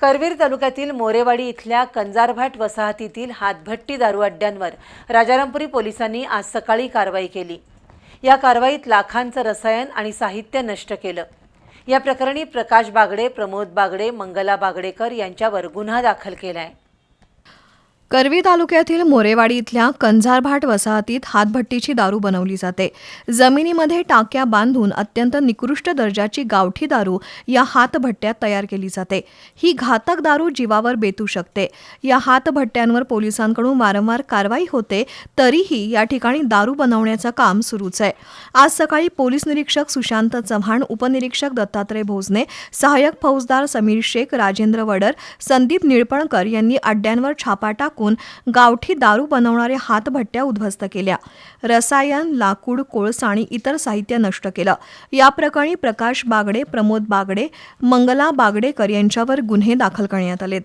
करवीर तालुक्यातील मोरेवाडी इथल्या कंजारभाट वसाहतीतील हातभट्टी दारू अड्ड्यांवर राजारामपुरी पोलिसांनी आज सकाळी कारवाई केली. या कारवाईत लाखांचं रसायन आणि साहित्य नष्ट केलं. या प्रकरणी प्रकाश बागडे प्रमोद बागडे मंगला बागडेकर यांच्यावर गुन्हा दाखल केला आहे करवी तालुक्यातील मोरेवाडी इथल्या कंझारभाट वसाहतीत हातभट्टीची दारू बनवली जाते. जमिनीमध्ये टाक्या बांधून अत्यंत निकृष्ट दर्जाची गावठी दारू या हातभट्ट्यात तयार केली जाते. ही घातक दारू जीवावर बेतू शकते. या हातभट्ट्यांवर पोलिसांकडून वारंवार कारवाई होते तरीही या ठिकाणी दारू बनवण्याचं काम सुरूच आहे. आज सकाळी पोलीस निरीक्षक सुशांत चव्हाण उपनिरीक्षक दत्तात्रय भोजने सहाय्यक फौजदार समीर शेख राजेंद्र वडर संदीप निळपणकर यांनी अड्ड्यांवर छापा टाकून गावठी दारू बनवणाऱ्या हातभट्ट्या उद्ध्वस्त केल्या. रसायन लाकूड कोळसा आणि इतर साहित्य नष्ट केलं. या प्रकरणी प्रकाश बागडे प्रमोद बागडे मंगला बागडेकर यांच्यावर गुन्हे दाखल करण्यात आलेत.